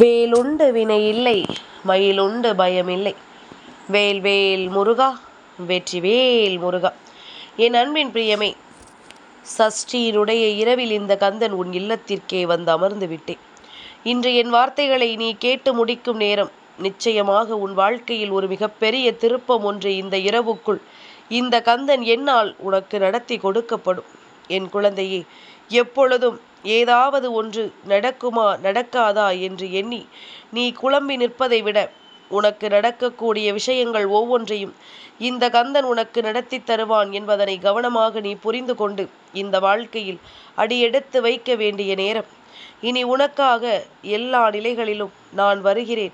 வேலுண்டு இல்லை மயிலுண்டு பயமில்லை. வேல் வேல் முருகா வெற்றி வேல் முருகா. என் அன்பின் பிரியமே சஷ்டியினுடைய இரவில் இந்த கந்தன் உன் இல்லத்திற்கே வந்து அமர்ந்து விட்டேன். இன்று என் வார்த்தைகளை நீ கேட்டு முடிக்கும் நேரம் நிச்சயமாக உன் வாழ்க்கையில் ஒரு மிகப்பெரிய திருப்பம் ஒன்று இந்த இரவுக்குள் இந்த கந்தன் என்னால் உனக்கு நடத்தி கொடுக்கப்படும். என் குழந்தையே எப்பொழுதும் ஏதாவது ஒன்று நடக்குமா நடக்காதா என்று எண்ணி நீ குழம்பி நிற்பதை விட உனக்கு நடக்கக்கூடிய விஷயங்கள் ஒவ்வொன்றையும் இந்த கந்தன் உனக்கு நடத்தி தருவான் என்பதனை கவனமாக நீ புரிந்து கொண்டு இந்த வாழ்க்கையில் அடியெடுத்து வைக்க வேண்டிய நேரம். இனி உனக்காக எல்லா நிலைகளிலும் நான் வருகிறேன்.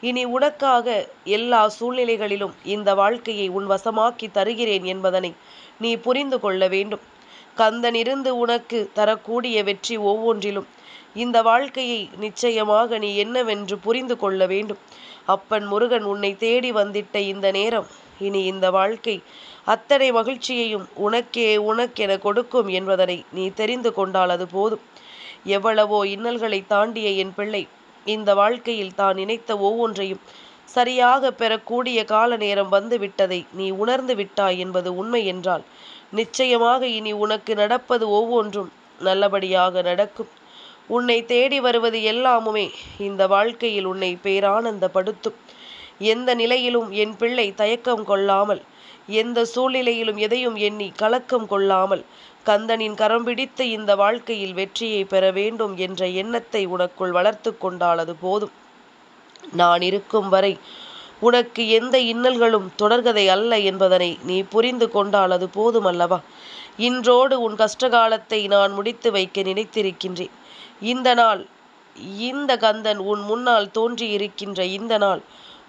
இனி உனக்காக எல்லா சூழ்நிலைகளிலும் இந்த வாழ்க்கையை உன் வசமாக்கி தருகிறேன் என்பதனை நீ புரிந்து கொள்ள வேண்டும். கந்தனிருந்து உனக்கு தரக்கூடிய வெற்றி ஒவ்வொன்றிலும். இந்த வாழ்க்கையை நிச்சயமாக நீ என்னவென்று புரிந்து கொள்ள வேண்டும். அப்பன் முருகன் உன்னை தேடி வந்திட்ட இந்த நேரம் இனி இந்த வாழ்க்கை அத்தனை மகிழ்ச்சியையும் உனக்கே உனக்கென கொடுக்கும் என்பதனை நீ தெரிந்து கொண்டால் அது போதும். எவ்வளவோ இன்னல்களை தாண்டிய என் பிள்ளை இந்த வாழ்க்கையில் தான் நினைத்த ஒவ்வொன்றையும் சரியாக பெறக்கூடிய கால நேரம் வந்து விட்டதை நீ உணர்ந்து விட்டாய் என்பது உண்மை என்றால் நிச்சயமாக இனி உனக்கு நடப்பது ஒவ்வொன்றும் நல்லபடியாக நடக்கும். உன்னை தேடி வருவது எல்லாமுமே இந்த வாழ்க்கையில் உன்னை பேரானந்தப்படுத்தும். எந்த நிலையிலும் என் பிள்ளை தயக்கம் கொள்ளாமல் எந்த சூழ்நிலையிலும் எதையும் எண்ணி கலக்கம் கொள்ளாமல் கந்தனின் கரம் பிடித்து இந்த வாழ்க்கையில் வெற்றியை பெற வேண்டும் என்ற எண்ணத்தை உனக்குள் வளர்த்து கொண்டால் அது போதும். நான் இருக்கும் வரை உனக்கு எந்த இன்னல்களும் தொடர்கதை அல்ல என்பதனை நீ புரிந்து கொண்டால் அது போதும் அல்லவா? இன்றோடு உன் கஷ்டகாலத்தை நான் முடித்து வைக்க நினைத்திருக்கின்றேன். இந்த நாள் இந்த கந்தன் உன் முன்னால் தோன்றியிருக்கின்ற இந்த நாள்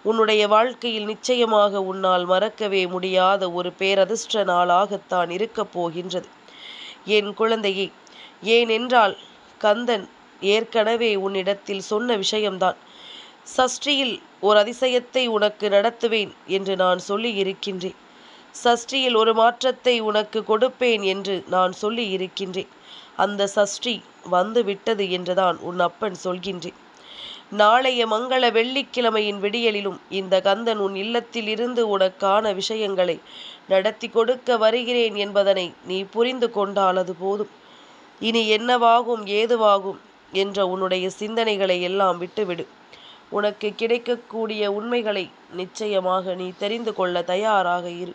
உன்னுடைய வாழ்க்கையில் நிச்சயமாக உன்னால் மறக்கவே முடியாத ஒரு பேரதிர்ஷ்ட நாளாகத்தான் இருக்கப் போகின்றது. என் குழந்தையே ஏனென்றால் கந்தன் ஏற்கனவே உன்னிடத்தில் சொன்ன விஷயம்தான். சஷ்டியில் ஒரு அதிசயத்தை உனக்கு நடத்துவேன் என்று நான் சொல்லி இருக்கின்றேன் சஷ்டியில் ஒரு மாற்றத்தை உனக்கு கொடுப்பேன் என்று நான் சொல்லி இருக்கின்றேன் அந்த சஷ்டி வந்து விட்டது என்றுதான் உன் அப்பன் சொல்கின்றேன். நாளைய மங்கள வெள்ளிக்கிழமையின் விடியலிலும் இந்த கந்தன் உன் இல்லத்தில் இருந்து உனக்கான விஷயங்களை நடத்தி கொடுக்க வருகிறேன் என்பதனை நீ புரிந்து கொண்டால் அது போதும். இனி என்னவாகும் ஏதுவாகும் என்ற உன்னுடைய சிந்தனைகளை எல்லாம் விட்டுவிடு. உனக்கு கிடைக்கக்கூடிய உண்மைகளை நிச்சயமாக நீ தெரிந்து கொள்ள தயாராக இரு.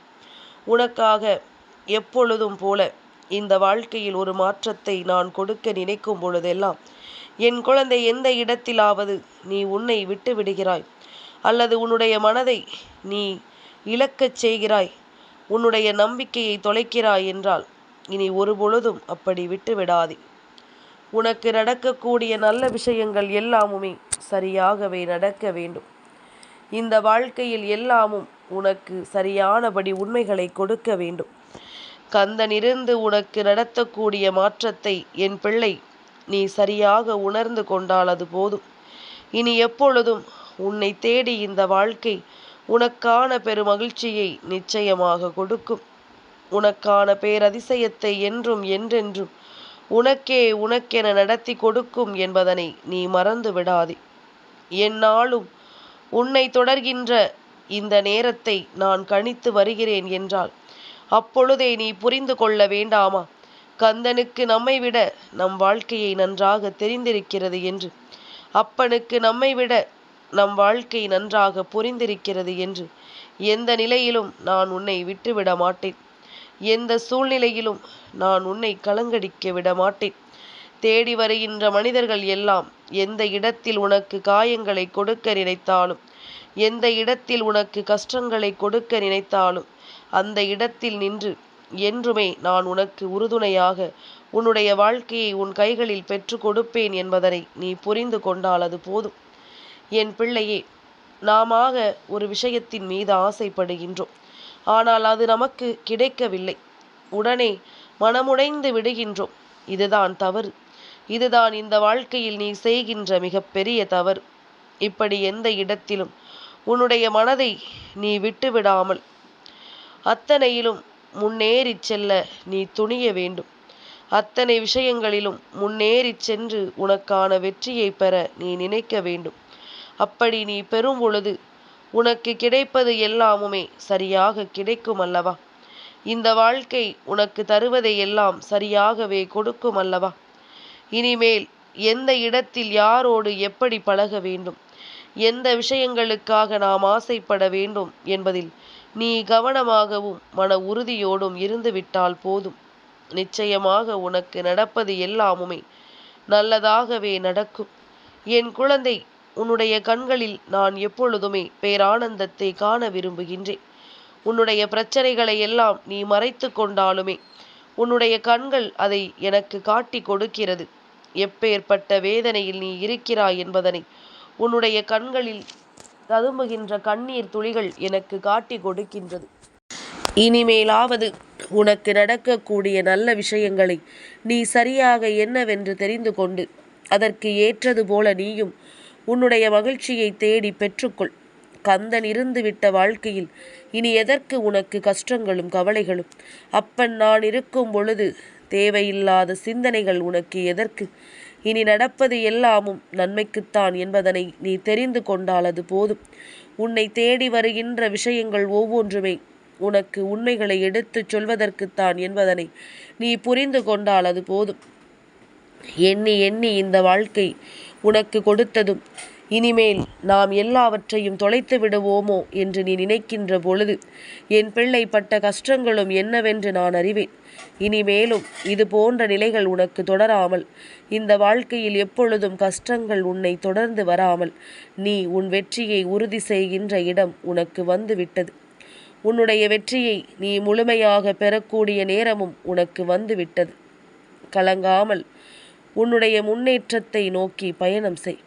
உனக்காக எப்பொழுதும் போல இந்த வாழ்க்கையில் ஒரு மாற்றத்தை நான் கொடுக்க நினைக்கும் பொழுதெல்லாம் என் குழந்தை எந்த இடத்திலாவது நீ உன்னை விட்டு விடுகிறாய். அல்லது உன்னுடைய மனதை நீ இழக்கச் செய்கிறாய். உன்னுடைய நம்பிக்கையை தொலைக்கிறாய் என்றால் இனி ஒரு பொழுதும் அப்படி விட்டு விடாதே. உனக்கு நடக்கக்கூடிய நல்ல விஷயங்கள் எல்லாமுமே சரியாகவே நடக்க வேண்டும். இந்த வாழ்க்கையில் எல்லாமும் உனக்கு சரியானபடி உண்மைகளை கொடுக்க வேண்டும். கந்தனிருந்து உனக்கு நடத்தக்கூடிய மாற்றத்தை என் பிள்ளை நீ சரியாக உணர்ந்து கொண்டால் அது போதும். இனி எப்பொழுதும் உன்னை தேடி இந்த வாழ்க்கை உனக்கான பெருமகிழ்ச்சியை நிச்சயமாக கொடுக்கும். உனக்கான பேரதிசயத்தை என்றும் என்றென்றும் உனக்கே உனக்கென நடத்தி கொடுக்கும் என்பதனை நீ மறந்து விடாதே. என்னாலும் உன்னை தொடர்கின்ற இந்த நேரத்தை நான் கணித்து வருகிறேன் என்றால் அப்பொழுதே நீ புரிந்து கொள்ள வேண்டாமா? கந்தனுக்கு நம்மை விட நம் வாழ்க்கையை நன்றாக தெரிந்திருக்கிறது என்று. அப்பனுக்கு நம்மை விட நம் வாழ்க்கை நன்றாக புரிந்திருக்கிறது என்று. எந்த நிலையிலும் நான் உன்னை விட்டுவிட மாட்டேன். எந்த சூழ்நிலையிலும் நான் உன்னை கலங்கடிக்க விட மாட்டேன் தேடி வருகின்ற மனிதர்கள் எல்லாம் எந்த இடத்தில் உனக்கு காயங்களை கொடுக்க நினைத்தாலும் எந்த இடத்தில் உனக்கு கஷ்டங்களை கொடுக்க நினைத்தாலும் அந்த இடத்தில் நின்று என்றுமே நான் உனக்கு உறுதுணையாக உன்னுடைய வாழ்க்கையை உன் கைகளில் பெற்று கொடுப்பேன் என்பதனை நீ புரிந்து கொண்டால் அது போதும். என் பிள்ளையே நாமாக ஒரு விஷயத்தின் மீது ஆசைப்படுகின்றோம். ஆனால் அது நமக்கு கிடைக்கவில்லை. உடனே மனமுடைந்து விடுகின்றோம். இதுதான் தவறு. இதுதான் இந்த வாழ்க்கையில் நீ செய்கின்ற மிகப்பெரிய தவறு. இப்படி எந்த இடத்திலும் உன்னுடைய மனதை நீ விட்டுவிடாமல் அத்தனையிலும் முன்னேறி செல்ல நீ துணிய வேண்டும். அத்தனை விஷயங்களிலும் முன்னேறிச் சென்று உனக்கான வெற்றியை பெற நீ நினைக்க வேண்டும். அப்படி நீ பெறும் பொழுது உனக்கு கிடைப்பது எல்லாமுமே சரியாக கிடைக்கும் அல்லவா? இந்த வாழ்க்கை உனக்கு தருவதை எல்லாம் சரியாகவே கொடுக்கும் அல்லவா? இனிமேல் எந்த இடத்தில் யாரோடு எப்படி பழக வேண்டும்? எந்த விஷயங்களுக்காக நாம் ஆசைப்பட வேண்டும் என்பதில் நீ கவனமாகவும் மன உறுதியோடும் இருந்துவிட்டால் போதும். நிச்சயமாக உனக்கு நடப்பது எல்லாமுமே நல்லதாகவே நடக்கும். என் குழந்தை உன்னுடைய கண்களில் நான் எப்பொழுதுமே பேரானந்தத்தை காண விரும்புகின்றேன். உன்னுடைய பிரச்சனைகளை எல்லாம் நீ மறைத்து கொண்டாலுமே உன்னுடைய கண்கள் அதை எனக்கு காட்டி கொடுக்கிறது. எப்பேற்பட்ட வேதனையில் நீ இருக்கிறாய் என்பதனை உன்னுடைய கண்களில் ததும்புகின்ற கண்ணீர் துளிகள் எனக்கு காட்டி கொடுக்கின்றது. இனிமேலாவது உனக்கு நடக்கக்கூடிய நல்ல விஷயங்களை நீ சரியாக என்னவென்று தெரிந்து கொண்டு அதற்கு ஏற்றது போல நீயும் உன்னுடைய மகிழ்ச்சியை தேடி பெற்றுக்கொள். கந்தன் இருந்து விட்ட வாழ்க்கையில் இனி எதற்கு உனக்கு கஷ்டங்களும் கவலைகளும்? அப்பன் நான் இருக்கும் பொழுது தேவையில்லாத சிந்தனைகள் உனக்கு எதற்கு? இனி நடப்பது எல்லாமும் நன்மைக்குத்தான் என்பதனை நீ தெரிந்து கொண்டால் அது போதும். உன்னை தேடி வருகின்ற விஷயங்கள் ஒவ்வொன்றுமே உனக்கு உண்மைகளை எடுத்துச் சொல்வதற்குத்தான் என்பதனை நீ புரிந்து கொண்டால் அது போதும். எண்ணி எண்ணி இந்த வாழ்க்கை உனக்கு கொடுத்ததும். இனிமேல் நாம் எல்லாவற்றையும் தொலைத்து விடுவோமோ என்று நீ நினைக்கின்ற பொழுது என் பிள்ளை பட்ட கஷ்டங்களும் என்னவென்று நான் அறிவேன். இனிமேலும் இது போன்ற நிலைகள் உனக்கு தொடராமல் இந்த வாழ்க்கையில் எப்பொழுதும் கஷ்டங்கள் உன்னை தொடர்ந்து வராமல் நீ உன் வெற்றியை உறுதி செய்கின்ற இடம் உனக்கு வந்து விட்டது உன்னுடைய வெற்றியை நீ முழுமையாக பெறக்கூடிய நேரமும் உனக்கு வந்து விட்டது கலங்காமல் உன்னுடைய முன்னேற்றத்தை நோக்கி பயணம் செய்.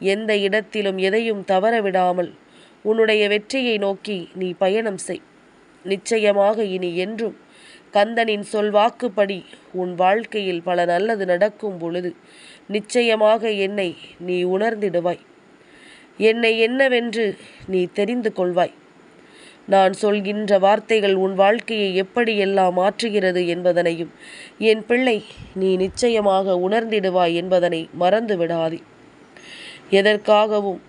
எந்த இடத்திலும் எதையும் தவற விடாமல் உன்னுடைய வெற்றியை நோக்கி நீ பயணம் செய். நிச்சயமாக இனி என்றும் கந்தனின் சொல்வாக்குப்படி உன் வாழ்க்கையில் பல நல்லது நடக்கும் பொழுது நிச்சயமாக என்னை நீ உணர்ந்திடுவாய். என்னை என்னவென்று நீ தெரிந்து கொள்வாய். நான் சொல்கின்ற வார்த்தைகள் உன் வாழ்க்கையை எப்படியெல்லாம் மாற்றுகிறது என்பதனையும் என் பிள்ளை நீ நிச்சயமாக உணர்ந்திடுவாய் என்பதனை மறந்து விடாதே எதற்காகவும்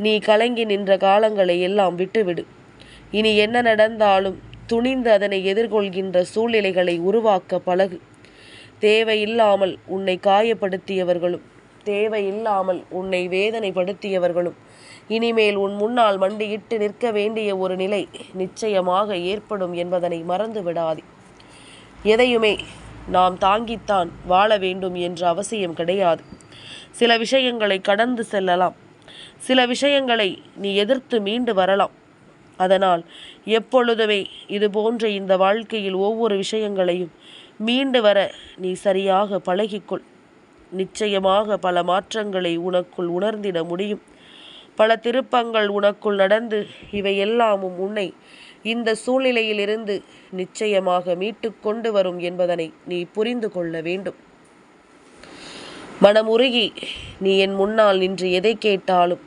நீ கலங்கி நின்ற காலங்களை எல்லாம் விட்டுவிடு. இனி என்ன நடந்தாலும் துணிந்து அதனை எதிர்கொள்கின்ற சூழ்நிலைகளை உருவாக்க பழகு. தேவையில்லாமல் உன்னை காயப்படுத்தியவர்களும் தேவையில்லாமல் உன்னை வேதனைப்படுத்தியவர்களும் இனிமேல் உன் முன்னால் மண்டியிட்டு நிற்க வேண்டிய ஒரு நிலை நிச்சயமாக ஏற்படும் என்பதனை மறந்து விடாதே எதையுமே நாம் தாங்கித்தான் வாழ வேண்டும் என்ற அவசியம் கிடையாது. சில விஷயங்களை கடந்து செல்லலாம். சில விஷயங்களை நீ எதிர்த்து மீண்டு வரலாம். அதனால் எப்பொழுதுமே இது போன்ற இந்த வாழ்க்கையில் ஒவ்வொரு விஷயங்களையும் மீண்டு வர நீ சரியாக பழகிக்கொள். நிச்சயமாக பல மாற்றங்களை உனக்குள் உணர்ந்திட முடியும். பல திருப்பங்கள் உனக்குள் நடந்து இவை எல்லாமும் உன்னை இந்த சூழ்நிலையிலிருந்து நிச்சயமாக மீட்டு கொண்டு வரும் என்பதனை நீ புரிந்து கொள்ள வேண்டும். மனமுருகி நீ என் முன்னால் நின்று எதை கேட்டாலும்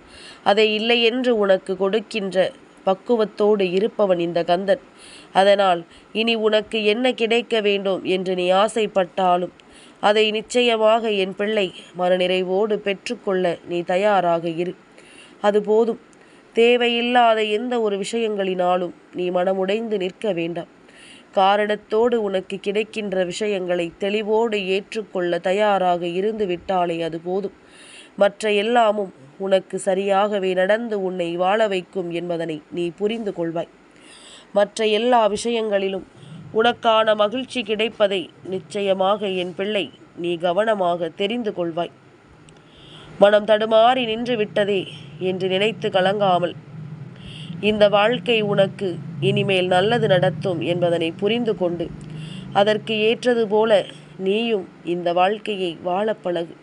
அதை இல்லை என்று உனக்கு கொடுக்கின்ற பக்குவத்தோடு இருப்பவன் இந்த கந்தன். அதனால் இனி உனக்கு என்ன கிடைக்க வேண்டும் என்று நீ ஆசைப்பட்டாலும் அதை நிச்சயமாக என் பிள்ளை மனநிறைவோடு பெற்றுக்கொள்ள நீ தயாராக இரு. அது போதும். தேவையில்லாத எந்த ஒரு விஷயங்களினாலும் நீ மனமுடைந்து நிற்க வேண்டாம். காரணத்தோடு உனக்கு கிடைக்கின்ற விஷயங்களை தெளிவோடு ஏற்றுக்கொள்ள தயாராக இருந்து விட்டாலே அது போதும். மற்ற எல்லாமும் உனக்கு சரியாகவே நடந்து உன்னை வாழ வைக்கும் என்பதனை நீ புரிந்து கொள்வாய். மற்ற எல்லா விஷயங்களிலும் உனக்கான மகிழ்ச்சி கிடைப்பதை நிச்சயமாக என் பிள்ளை நீ கவனமாக தெரிந்து கொள்வாய். மனம் தடுமாறி நின்று விட்டதே என்று நினைத்து கலங்காமல் இந்த வாழ்க்கை உனக்கு இனிமேல் நல்லது நடத்தும் என்பதனை புரிந்து கொண்டு அதற்கு ஏற்றது போல நீயும் இந்த வாழ்க்கையை வாழ பழகு.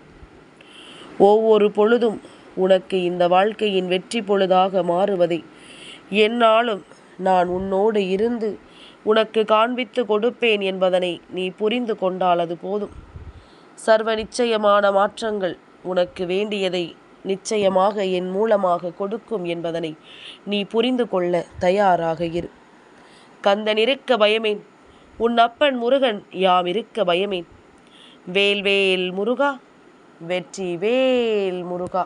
ஒவ்வொரு பொழுதும் உனக்கு இந்த வாழ்க்கையின் வெற்றி பொழுதாக மாறுவதை. என்னாலும் நான் உன்னோடு இருந்து உனக்கு காண்பித்து கொடுப்பேன் என்பதனை நீ புரிந்து கொண்டால் அது போதும். சர்வ நிச்சயமான மாற்றங்கள் உனக்கு வேண்டியதை நிச்சயமாக என் மூலமாக கொடுக்கும் என்பதனை நீ புரிந்து கொள்ள தயாராக இரு. கந்தன் இருக்க பயமேன். உன் அப்பன் முருகன் யாம் இருக்க பயமேன். வேல் வேல் முருகா வெற்றி வேல் முருகா.